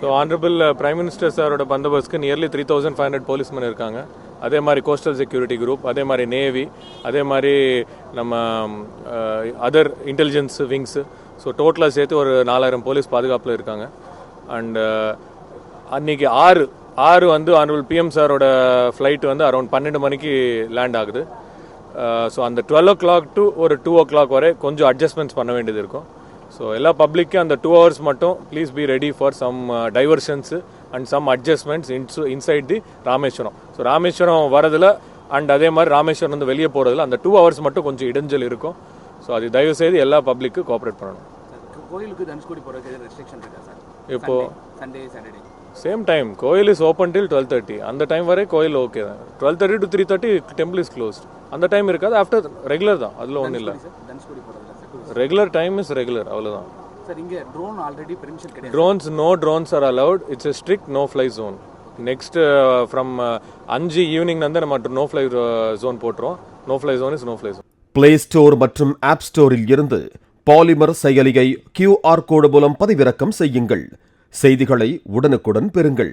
So honourable prime minister சாரோட பந்தோபஸ்க்கு nearly three thousand five hundred policeman இருக்காங்க அதே மாதிரி கோஸ்டல் செக்யூரிட்டி குரூப் அதே மாதிரி நேவி அதே மாதிரி நம்ம அதர் இன்டெலிஜென்ஸ் விங்ஸு ஸோ டோட்டலாக சேர்த்து ஒரு நாலாயிரம் போலீஸ் பாதுகாப்பில் இருக்காங்க. அண்டு uh, அன்னைக்கு ஆறு ஆறு வந்து ஆனரபிள் பிஎம் சாரோட ஃப்ளைட் வந்து அரௌண்ட் பன்னெண்டு மணிக்கு லேண்ட் ஆகுது. Uh, ஸோ அந்த டுவெல் ஓ கிளாக் டு ஒரு டூ ஓ கிளாக் வரை கொஞ்சம் அட்ஜஸ்ட்மெண்ட்ஸ் பண்ண வேண்டியது இருக்கும். ஸோ எல்லா பப்ளிக்கும் அந்த டூ ஹவர்ஸ் மட்டும் please be ready for some diversions and some adjustments in inside the Rameswaram so Rameswaram வரதுல and அதே மாதிரி ராமேஸ்வரம் வந்து வெளியே போகிறதுல அந்த டூ ஹவர்ஸ் மட்டும் கொஞ்சம் இடைஞ்சல் இருக்கும். ஸோ அது தயவு செய்து எல்லா பப்ளிக்கு கோஆப்ரேட் பண்ணணும். இப்போ சேம் டைம் கோயில் is open till twelve thirty அந்த டைம் வரை கோயில் ஓகே தான். Twelve thirty to three thirty temple is closed அந்த டைம் இருக்காது ஆஃப்டர் ரெகுலர் தான். அதில் ஒன்றும் இல்லை. ரெகுலர் டைம் இஸ் ரெகுலர் அவ்வளோதான் சார் இங்க ட்ரோன் ஆல்ரெடி பெர்மிஷன் கிடையாது. Drones no drones are allowed. It's a strict no fly zone next from அஞ்சு ஈவினிங் வந்து நம்ம நோ ஃப்ளை ஜோன் போட்டுரும் no fly zone is no fly zone play store மற்றும் app ஸ்டோரில் இருந்து polymer செயலியை QR code மூலம் பதிவிறக்கம் செய்யுங்கள். செய்திகளை உடனுக்குடன் பெறுங்கள்.